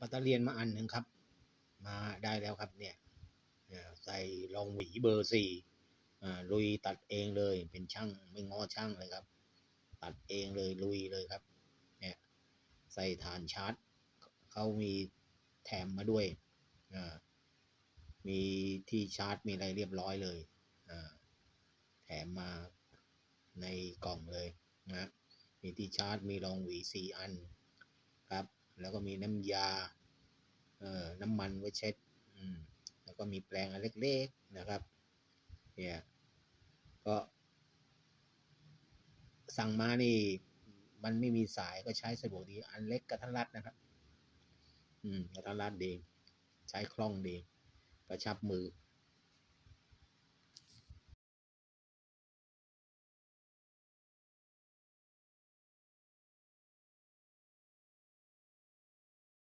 ปัตตอร์เลียนมาอันหนึ่งครับ มาได้แล้วครับเนี่ยใส่รองหวีเบอร์สี่อ่าลุยตัดเองเลยเป็นช่างไม่งอช่างเลยครับ ตัดเองเลยลุยเลยครับเนี่ยใส่ฐานชาร์จเขามีแถมมาด้วยอ่ามีที่ชาร์จมีอะไรเรียบร้อยเลยอ่าแถมมาในกล่องเลยนะมีที่ชาร์จมีรองหวีสี่อันครับ แล้วก็มีน้ำยาเอ่อน้ำมันไว้เช็ดอืมแล้วก็มีแปรงอันเล็กๆนะครับเนี่ยก็สั่งมานี่มันไม่มีสายก็ใช้สะดวกดี อันเล็กกระทัดรัดนะครับ อืมกระทัดรัดดี ใช้คล่องดี กระชับมือ